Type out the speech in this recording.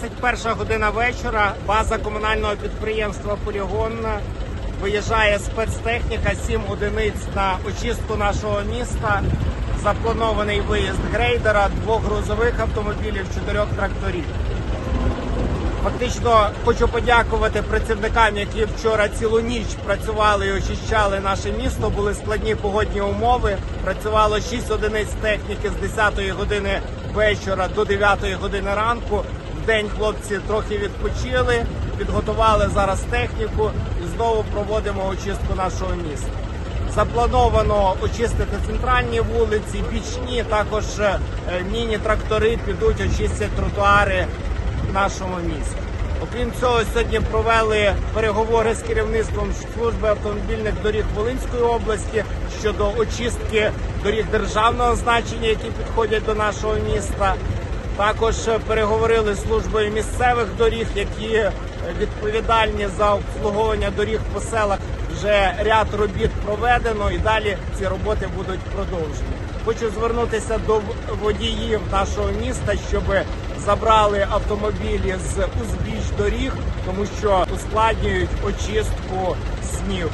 21 година вечора. База комунального підприємства Полігон виїжджає спецтехніка, 7 одиниць на очистку нашого міста. Запланований виїзд грейдера, двох грузових автомобілів, чотирьох тракторів. Фактично хочу подякувати працівникам, які вчора цілу ніч працювали і очищали наше місто. Були складні погодні умови. Працювало 6 одиниць техніки з 10 години вечора до 9 години ранку. День хлопці трохи відпочили, підготували зараз техніку і знову проводимо очистку нашого міста. Заплановано очистити центральні вулиці, бічні також е, міні-трактори підуть очистять тротуари в нашому місті. Окрім цього, сьогодні провели переговори з керівництвом служби автомобільних доріг Волинської області щодо очистки доріг державного значення, які підходять до нашого міста. Також переговорили з службою місцевих доріг, які відповідальні за обслуговування доріг по селах. Вже ряд робіт проведено і далі ці роботи будуть продовжені. Хочу звернутися до водіїв нашого міста, щоб забрали автомобілі з узбіч доріг, тому що ускладнюють очистку снігу.